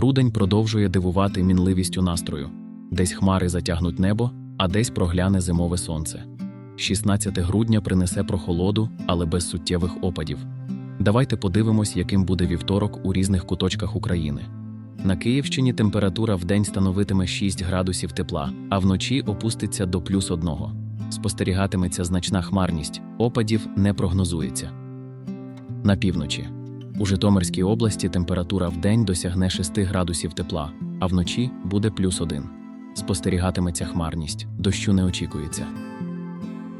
Грудень продовжує дивувати мінливістю настрою. Десь хмари затягнуть небо, а десь прогляне зимове сонце. 16 грудня принесе прохолоду, але без суттєвих опадів. Давайте подивимось, яким буде вівторок у різних куточках України. На Київщині температура вдень становитиме 6 градусів тепла, а вночі опуститься до плюс 1. Спостерігатиметься значна хмарність, опадів не прогнозується. На півночі. У Житомирській області температура вдень досягне 6 градусів тепла, а вночі буде плюс 1. Спостерігатиметься хмарність, дощу не очікується.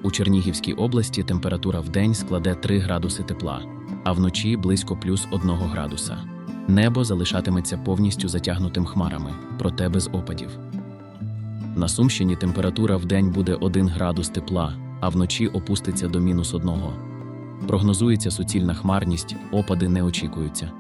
У Чернігівській області температура вдень складе 3 градуси тепла, а вночі близько плюс 1 градуса. Небо залишатиметься повністю затягнутим хмарами, проте без опадів. На Сумщині температура вдень буде 1 градус тепла, а вночі опуститься до мінус 1. Прогнозується суцільна хмарність, опади не очікуються.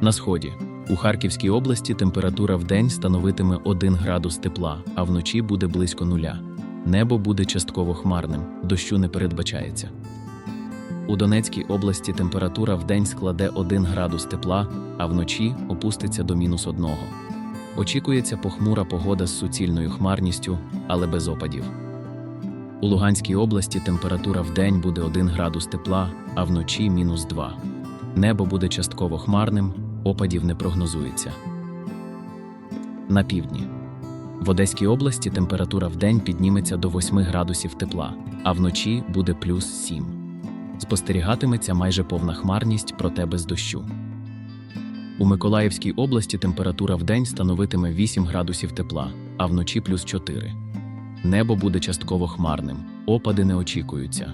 На сході. У Харківській області температура вдень становитиме 1 градус тепла, а вночі буде близько нуля. Небо буде частково хмарним, дощу не передбачається. У Донецькій області температура вдень складе 1 градус тепла, а вночі опуститься до мінус 1. Очікується похмура погода з суцільною хмарністю, але без опадів. У Луганській області температура вдень буде 1 градус тепла, а вночі мінус 2. Небо буде частково хмарним, опадів не прогнозується. На півдні. В Одеській області температура вдень підніметься до 8 градусів тепла, а вночі буде плюс 7. Спостерігатиметься майже повна хмарність, проте без дощу. У Миколаївській області температура вдень становитиме 8 градусів тепла, а вночі плюс 4. Небо буде частково хмарним, опади не очікуються.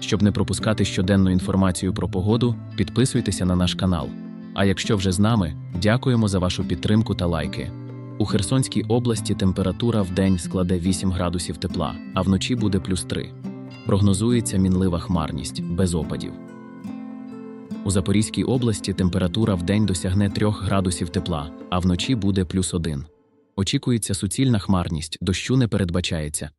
Щоб не пропускати щоденну інформацію про погоду, підписуйтеся на наш канал. А якщо вже з нами, дякуємо за вашу підтримку та лайки. У Херсонській області температура в день складе 8 градусів тепла, а вночі буде плюс 3. Прогнозується мінлива хмарність, без опадів. У Запорізькій області температура в день досягне 3 градусів тепла, а вночі буде плюс 1. Очікується суцільна хмарність, дощу не передбачається.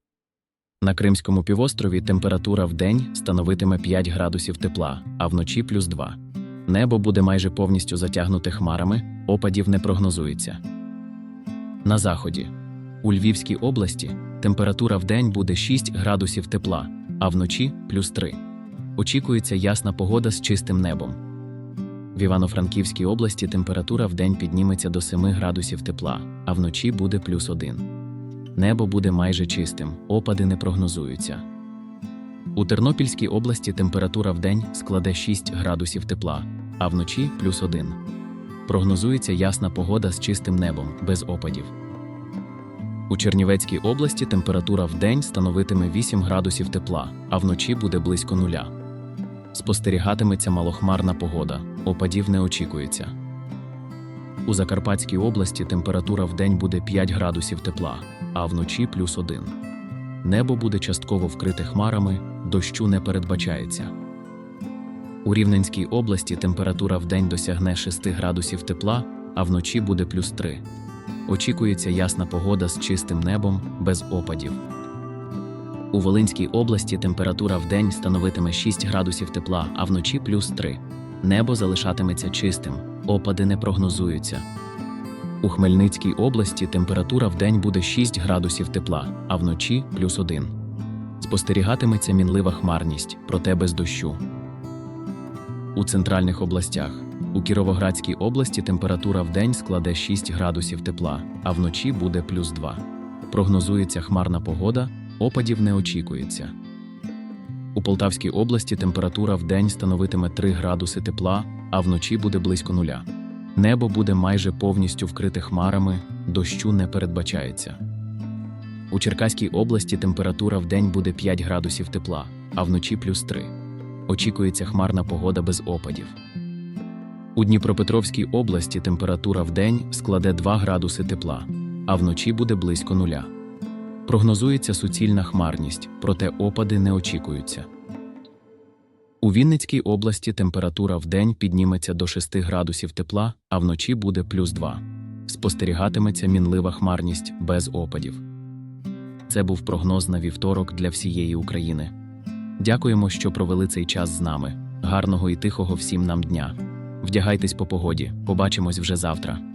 На Кримському півострові температура в день становитиме 5 градусів тепла, а вночі плюс 2. Небо буде майже повністю затягнуте хмарами, опадів не прогнозується. На заході. У Львівській області температура в день буде 6 градусів тепла, а вночі плюс 3. Очікується ясна погода з чистим небом. В Івано-Франківській області температура в день підніметься до 7 градусів тепла, а вночі буде плюс 1. Небо буде майже чистим, опади не прогнозуються. У Тернопільській області температура в день складе 6 градусів тепла, а вночі плюс 1. Прогнозується ясна погода з чистим небом, без опадів. У Чернівецькій області температура в день становитиме 8 градусів тепла, а вночі буде близько нуля. Спостерігатиметься малохмарна погода, опадів не очікується. У Закарпатській області температура в день буде 5 градусів тепла, а вночі плюс 1. Небо буде частково вкрите хмарами, дощу не передбачається. У Рівненській області температура в день досягне 6 градусів тепла, а вночі буде плюс 3. Очікується ясна погода з чистим небом, без опадів. У Волинській області температура в день становитиме 6 градусів тепла, а вночі плюс 3. Небо залишатиметься чистим, опади не прогнозуються. У Хмельницькій області температура в день буде 6 градусів тепла, а вночі плюс 1. Спостерігатиметься мінлива хмарність, проте без дощу. У центральних областях. У Кіровоградській області температура в день складе 6 градусів тепла, а вночі буде плюс 2. Прогнозується хмарна погода, опадів не очікується. У Полтавській області температура в день становитиме 3 градуси тепла, а вночі буде близько нуля. Небо буде майже повністю вкрите хмарами, дощу не передбачається. У Черкаській області температура в день буде 5 градусів тепла, а вночі плюс 3. Очікується хмарна погода без опадів. У Дніпропетровській області температура в день складе 2 градуси тепла, а вночі буде близько нуля. Прогнозується суцільна хмарність, проте опади не очікуються. У Вінницькій області температура в день підніметься до 6 градусів тепла, а вночі буде плюс 2. Спостерігатиметься мінлива хмарність без опадів. Це був прогноз на вівторок для всієї України. Дякуємо, що провели цей час з нами. Гарного і тихого всім нам дня. Вдягайтесь по погоді. Побачимось вже завтра.